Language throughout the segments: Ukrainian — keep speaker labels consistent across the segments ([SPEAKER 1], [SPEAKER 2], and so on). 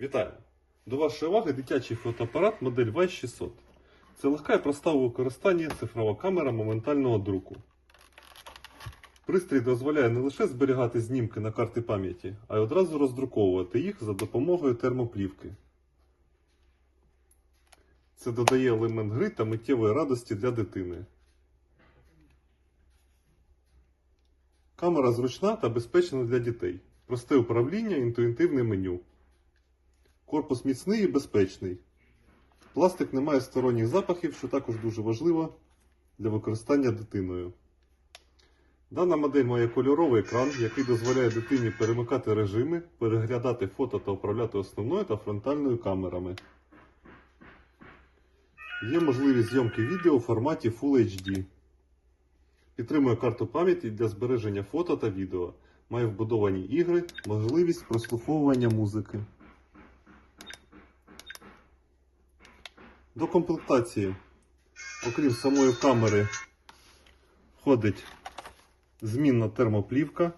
[SPEAKER 1] Вітаю! До вашої уваги дитячий фотоапарат модель Y600. Це легка і проста у використанні цифрова камера моментального друку. Пристрій дозволяє не лише зберігати знімки на карти пам'яті, а й одразу роздруковувати їх за допомогою термоплівки. Це додає елемент гри та миттєвої радості для дитини. Камера зручна та безпечна для дітей. Просте управління, інтуїтивне меню. Корпус міцний і безпечний. Пластик не має сторонніх запахів, що також дуже важливо для використання дитиною. Дана модель має кольоровий екран, який дозволяє дитині перемикати режими, переглядати фото та управляти основною та фронтальною камерами. Є можливість зйомки відео у форматі Full HD. Підтримує карту пам'яті для збереження фото та відео. Має вбудовані ігри, можливість прослуховування музики. До комплектації, окрім самої камери, входить змінна термоплівка,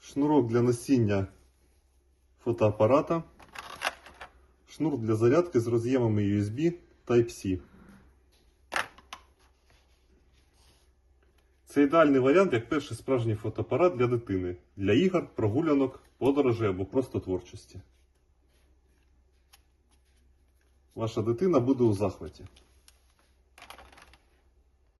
[SPEAKER 1] шнурок для носіння фотоапарата, шнур для зарядки з роз'ємами USB Type-C. Це ідеальний варіант як перший справжній фотоапарат для дитини, для ігор, прогулянок, подорожей або просто творчості. Ваша дитина буде у захваті.